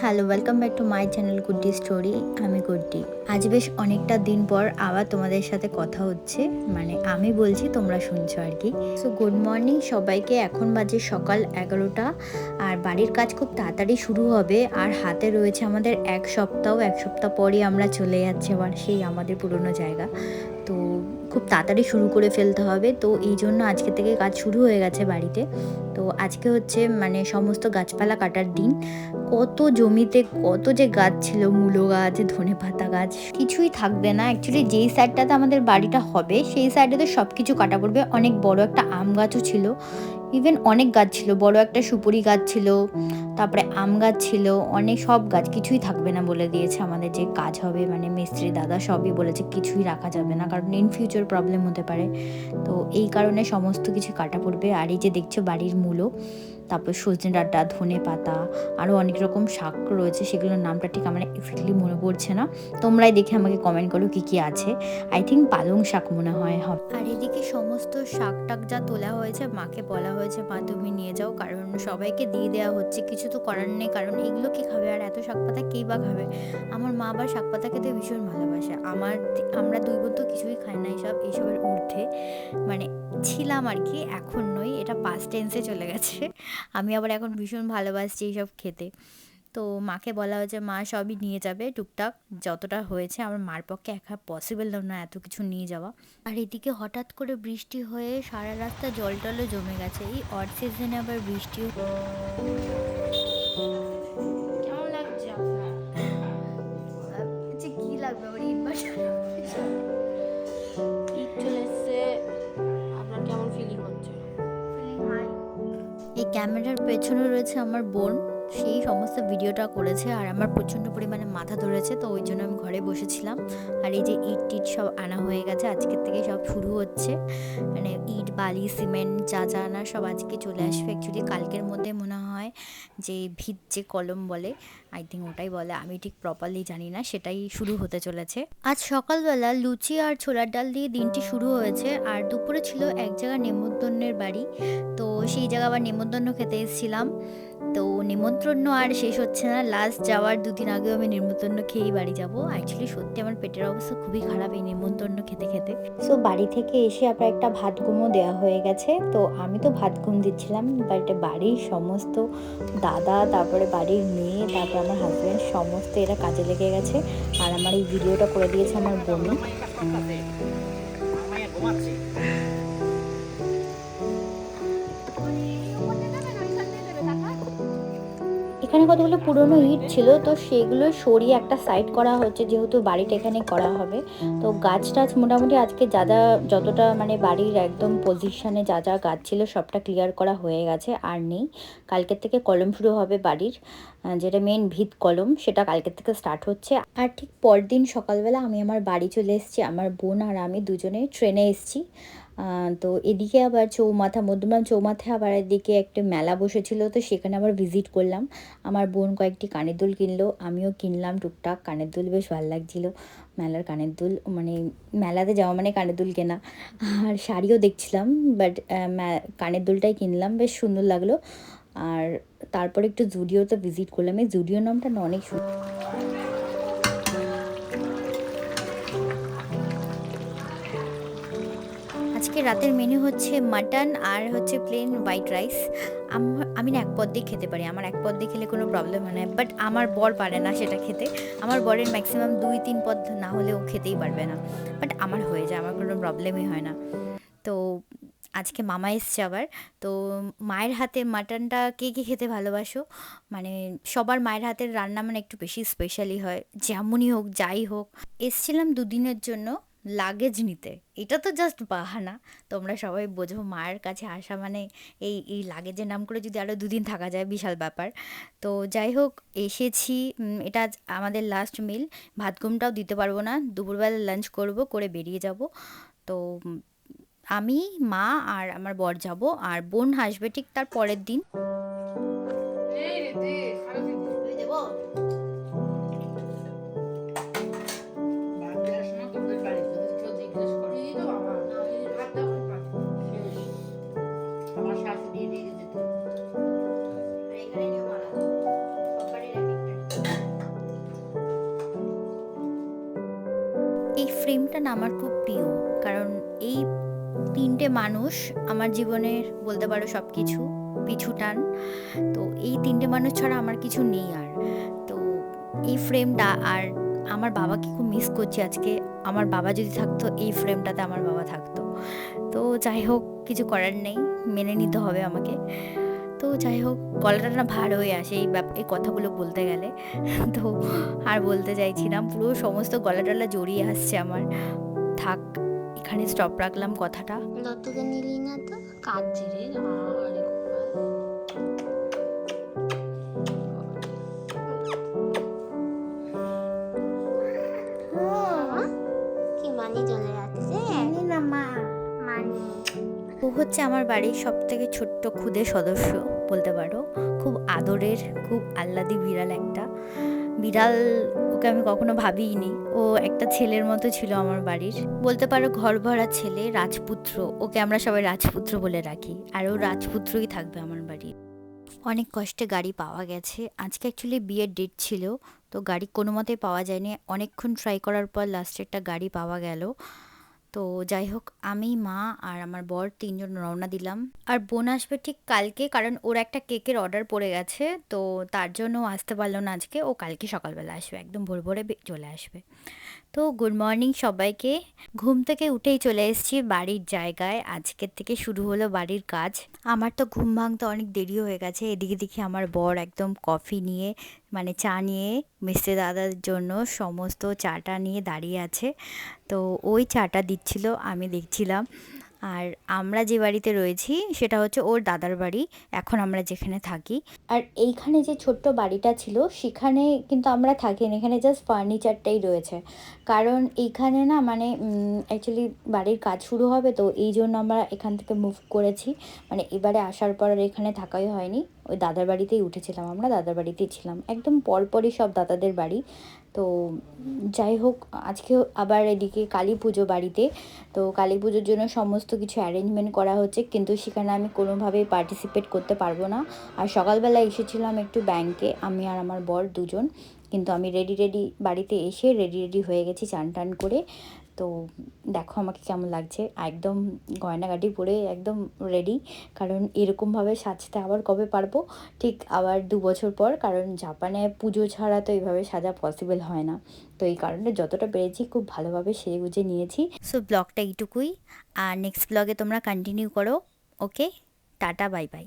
Hello welcome back to my channel Guddi story আমি গুড্ডি আজ বেশ অনেকটা দিন পর আবার তোমাদের সাথে কথা হচ্ছে। মানে আমি বলছি, তোমরা শুনছো আর কি। সো গুড মর্নিং সবাইকে। এখন বাজে সকাল এগারোটা। আর বাড়ির কাজ খুব তাড়াতাড়ি শুরু হবে। আর হাতে রয়েছে আমাদের এক সপ্তাহ। এক সপ্তাহ পরই আমরা চলে যাচ্ছি আবার সেই আমাদের পুরনো জায়গা। তো খুব তাড়াতাড়ি শুরু করে ফেলতে হবে। তো এই জন্য আজকে থেকে কাজ শুরু হয়ে গেছে বাড়িতে। তো আজকে হচ্ছে মানে সমস্ত গাছপালা কাটার দিন। কত জমিতে কত যে গাছ ছিল, মূলো গাছ, ধনে পাতা গাছ, কিছুই থাকবে না। অ্যাকচুয়ালি যেই সাইডটাতে আমাদের বাড়িটা হবে, সেই সাইডে তো সব কিছু কাটা পড়বে। অনেক বড় একটা আম গাছও ছিল। ইভেন অনেক গাছ ছিল, বড় একটা সুপুরি গাছ ছিল, তারপরে আম গাছ ছিল, অনেক সব গাছ, কিছুই থাকবে না বলে দিয়েছে আমাদের যে কাজ হবে মানে মিস্ত্রি, দাদা সবই বলেছে, কিছুই রাখা যাবে না, কারণ ইন ফিউচার প্রবলেম হতে পারে। তো এই কারণে সমস্ত কিছু কাটা পড়বে, আর এই যে দেখছ বাড়ির মূলো তারপর সজনে ডাঁটা, ধনে পাতা আরও অনেক রকম শাক রয়েছে, সেগুলোর নামটা ঠিক আমার এক্স্যাক্টলি মনে পড়ছে না। তোমরাই দেখে আমাকে কমেন্ট করো কি কি আছে। আই থিঙ্ক পালং শাক মনে হয় হবে। আর এদিকে সমস্ত শাক টাক যা তোলা হয়েছে, মাকে বলা হয়েছে, মা, তুমি নিয়ে যাও, কারণ সবাইকে দিয়ে দেওয়া হচ্ছে, কিছু তো করার নেই, কারণ এগুলো কি খাবে আর এত শাক পাতা কেই বা খাবে? আমার মা আবার শাক পাতা খেতে ভীষণ ভালোবাসে। আমার, আমরা দুই বোন তো কিছুই খাই না, এইসব, এইসবের ঊর্ধ্বে। মানে ছিলাম আর কি, এখন নই, এটা পাস্ট টেন্সে চলে গেছে। আমি আবার এখন ভীষণ ভালোবাসছি এইসব খেতে। তো মাকে বলা হয়েছে, মা, সবই নিয়ে যাবে, টুকটাক যতটা হয়েছে, আমার মার পক্ষে একা পসিবল না, এত কিছু নিয়ে যাওয়া। আর এদিকে হঠাৎ করে বৃষ্টি হয়ে সারা রাস্তা জল টলও জমে গেছে। এই অড সিজনে আবার বৃষ্টি ক্যামেরার পেছনে রয়েছে আমার বোন। সেই সমস্ত ভিডিওটা করেছে আর আমার প্রচণ্ড পরিমাণে মাথা ধরেছে, তো ওই জন্য আমি ঘরে বসেছিলাম। আর এই যে ইট টিট সব আনা হয়ে গেছে, আজকের থেকে সব শুরু হচ্ছে। মানে ইট, বালি, সিমেন্ট যা যা আনা সব আজকে চলে আসবে। অ্যাকচুয়ালি কালকের মধ্যে মনে হয় যে ভিত যে কলম বলে আই থিঙ্ক ওটাই বলে, আমি ঠিক প্রপারলি জানি না, সেটাই শুরু হতে চলেছে। আজ সকালবেলা লুচি আর ছোলার ডাল দিয়ে দিনটি শুরু হয়েছে। আর দুপুরে ছিল এক জায়গা নেমন্তন্নের বাড়ি, তো সেই জায়গা আবার নেমন্তন্ন খেতে এসেছিলাম। তো নিমন্ত্রণ আর শেষ হচ্ছে না। লাস্ট যাওয়ার দুদিন আগেও আমি নিমন্ত্রণ খেয়েই বাড়ি যাব। অ্যাকচুয়ালি সত্যি আমার পেটের অবস্থা খুবই খারাপ এই নিমন্ত্রণ খেতে খেতে। সো বাড়ি থেকে এসে আবার একটা ভাত ঘুমও দেওয়া হয়ে গেছে। তো আমি তো ভাত ঘুম দিচ্ছিলাম। বাট বাড়ির সমস্ত দাদা, তারপরে বাড়ির মেয়ে, তারপর আমার হাজব্যান্ড সমস্ত এরা কাজে লেগে গেছে। আর আমার এই ভিডিওটা করে দিয়েছে আমার বোনই এখানে কতগুলো পুরনো ইট ছিল, তো সেগুলো সরিয়ে একটা সাইড করা হচ্ছে, যেহেতু বাড়িটা এখানে করা হবে। তো গাছ টাছ মোটামুটি আজকে যা যা যতটা মানে বাড়ির একদম পজিশনে যা যা গাছ ছিল, সবটা ক্লিয়ার করা হয়ে গেছে, আর নেই। কালকের থেকে কলম শুরু হবে বাড়ির যেটা মেন ভিত কলম, সেটা কালকের থেকে স্টার্ট হচ্ছে। আর ঠিক পরদিন সকালবেলা আমি আমার বাড়ি চলে এসেছি, আমার বোন আর আমি দুজনে ট্রেনে এসেছি। তো এদিকে আবার চৌমাথা, মধ্যমগ্রাম চৌমাথায় আবার এদিকে একটা মেলা বসেছিল, তো সেখানে আবার ভিজিট করলাম। আমার বোন কয়েকটি কানের দুল কিনলো, আমিও কিনলাম টুকটাক। কানের দুল বেশ ভালো লাগছিল, মেলার কানের দুল মানে মেলাতে যাওয়া মানে কানের দুল কেনা। আর শাড়িও দেখছিলাম বাট কানের দুলটাই কিনলাম, বেশ সুন্দর লাগল। আর তারপর একটু জুডিওতে ভিজিট করলাম, এই জুডিও নামটা অনেক সুন্দর আজকে রাতের মেনু হচ্ছে মাটন আর হচ্ছে প্লেন হোয়াইট রাইস আমি না এক পদ দিয়ে খেতে পারি, আমার এক পদ দিয়ে খেলে কোনো প্রবলেম হয় না। বাট আমার বর পারে না সেটা খেতে। আমার বরের ম্যাক্সিমাম দুই, তিন পদ না হলেও খেতেই পারবে না। বাট আমার হয়ে যায়, আমার কোনো প্রবলেমই হয় না। তো আজকে মামা এসছে আবার। তো মায়ের হাতে মাটনটা কে কে খেতে ভালোবাসো? মানে সবার মায়ের হাতের রান্না মানে একটু বেশি স্পেশালি হয়। যেমনই হোক, যাই হোক। এসছিলাম দুদিনের জন্য। লাগেজ নিতে। এটা তো জাস্ট বাহানা। তোমরা সবাই বোঝো মায়ের কাছে আসা মানে এই এই লাগেজের নাম করে যদি আরও দুদিন থাকা যায়, বিশাল ব্যাপার। তো যাই হোক, এসেছি। এটা আমাদের লাস্ট মিল ভাত ঘুমটাও দিতে পারব না। দুপুরবেলা লাঞ্চ করব, করে বেরিয়ে যাব। তো আমি, মা আর আমার বর যাব। আর বোন আসবে ঠিক তার পরের দিন। ফ্রেমটা না আমার খুব প্রিয়। কারণ এই তিনটে মানুষ আমার জীবনের বলতে পারো সব কিছু পিছু টান। তো এই তিনটে মানুষ ছাড়া আমার কিছু নেই আর। তো এই ফ্রেমটা আর আমার বাবাকে খুব মিস করছি আজকে। আমার বাবা যদি থাকতো, এই ফ্রেমটাতে আমার বাবা থাকতো। তো যাই হোক, কিছু করার নেই। মেনে নিতে হবে আমাকে। তো যাই হোক, গলাটা না ভার হয়ে আসে এই এই কথাগুলো বলতে গেলে। তো আর বলতে চাইছি না, পুরো সমস্ত গলা টলা জড়িয়ে আসছে আমার। থাক, এখানে স্টপ রাখলাম কথাটা। দত্তকে নিলি না তো, কাজ রে ও হচ্ছে আমার বাড়ির সব থেকে ছোট্ট খুদে সদস্য বলতে পারো। খুব আদরের, খুব আহ্লাদি বিড়াল একটা। বিড়াল ওকে আমি কখনো ভাবিনি ও একটা ছেলের মতো ছিল আমার বাড়ির। বলতে পারো ঘর ভরা ছেলে, রাজপুত্র। ওকে আমরা সবাই রাজপুত্র বলে রাখি। আর ও রাজপুত্রই থাকবে আমার বাড়ির। অনেক কষ্টে গাড়ি পাওয়া গেছে। আজকে অ্যাকচুয়ালি বিয়ের ডেট ছিল। তো গাড়ি কোনো মতে পাওয়া যায়নি। অনেকক্ষণ ট্রাই করার পর লাস্টে একটা গাড়ি পাওয়া গেল। তো যাই হোক আমি, মা আর আমার বর তিনজন রওনা দিলাম। আর বোন আসবে ঠিক কালকে, কারণ ওর একটা কেকের অর্ডার পড়ে গেছে, তো তার জন্য আসতে পারল না আজকে। ও কালকে সকালবেলা আসবে, একদম ভোর ভোরে চলে আসবে। তো গুড মর্নিং সবাইকে। ঘুম থেকে উঠেই চলে এসেছি বাড়ির জায়গায়। আজকের থেকে শুরু হলো বাড়ির কাজ। আমার তো ঘুম ভাঙতে অনেক দেরি হয়ে গেছে। এদিকে দেখি আমার বর একদম কফি নিয়ে মানে চা নিয়ে মিস্ত্রি দাদার জন্য সমস্ত চাটা নিয়ে দাঁড়িয়ে আছে। তো ওই চাটা দিচ্ছিল, আমি দেখছিলাম। আর আমরা যে বাড়িতে রয়েছি সেটা হচ্ছে ওর দাদার বাড়ি, এখন আমরা যেখানে থাকি। আর এইখানে যে ছোট্ট বাড়িটা ছিল, সেখানে কিন্তু আমরা থাকি না এখানে জাস্ট ফার্নিচারটাই রয়েছে। কারণ এইখানে না মানে অ্যাকচুয়ালি বাড়ির কাজ শুরু হবে, তো এই জন্য আমরা এখান থেকে মুভ করেছি। মানে এবারে আসার পর এখানে থাকাই হয়নি। ওই দাদার বাড়িতেই উঠেছিলাম আমরা, দাদার বাড়িতেই ছিলাম। একদম পরপরই সব দাদাদের বাড়ি। তো যাই হোক, আজকে আবার এদিকে কালী পুজো বাড়িতে। তো কালী পুজোর জন্য সমস্ত কিছু অ্যারেঞ্জমেন্ট করা হচ্ছে, কিন্তু সেখানে আমি কোনোভাবেই পার্টিসিপেট করতে পারব না। আর সকালবেলা এসেছিলাম একটু ব্যাংকে আমি আর আমার বর দুজন। কিন্তু আমি রেডি রেডি বাড়িতে এসে রেডি রেডি হয়ে গেছি চান টান করে। তো দেখো আমাকে কেমন লাগছে। একদম গয়নাগাটি পরে একদম রেডি কারণ এরকমভাবে সাজতে আবার কবে পারব? ঠিক আবার দু বছর পর, কারণ জাপানে পুজো ছাড়া তো এইভাবে সাজা পসিবল হয় না। তো এই কারণে যতটা পেরেছি খুব ভালোভাবে সেরে গুজে নিয়েছি। সো ব্লগটা এইটুকুই। আর নেক্সট ব্লগে তোমরা কন্টিনিউ করো ওকে টাটা বাই বাই